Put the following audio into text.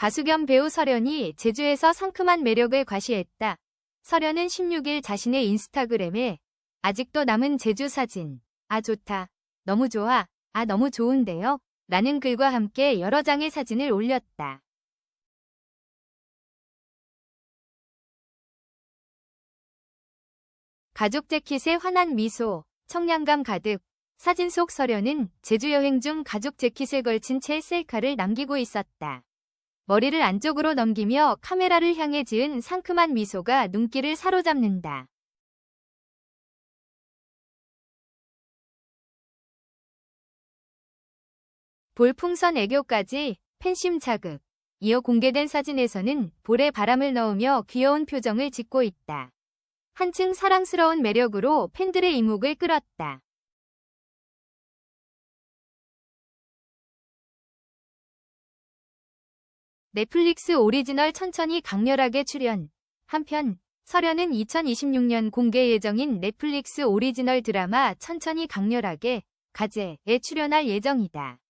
가수 겸 배우 설현이 제주에서 상큼한 매력을 과시했다. 설현은 16일 자신의 인스타그램에 아직도 남은 제주 사진, 아 좋다, 너무 좋아, 아 너무 좋은데요? 라는 글과 함께 여러 장의 사진을 올렸다. 가족 재킷에 환한 미소, 청량감 가득, 사진 속 설현은 제주 여행 중 가죽 재킷을 걸친 채 셀카를 남기고 있었다. 머리를 안쪽으로 넘기며 카메라를 향해 지은 상큼한 미소가 눈길을 사로잡는다. 볼풍선 애교까지 팬심 자극. 이어 공개된 사진에서는 볼에 바람을 넣으며 귀여운 표정을 짓고 있다. 한층 사랑스러운 매력으로 팬들의 이목을 끌었다. 넷플릭스 오리지널 천천히 강렬하게 출연. 한편 설현은 2026년 공개 예정인 넷플릭스 오리지널 드라마 천천히 강렬하게 가제에 출연할 예정이다.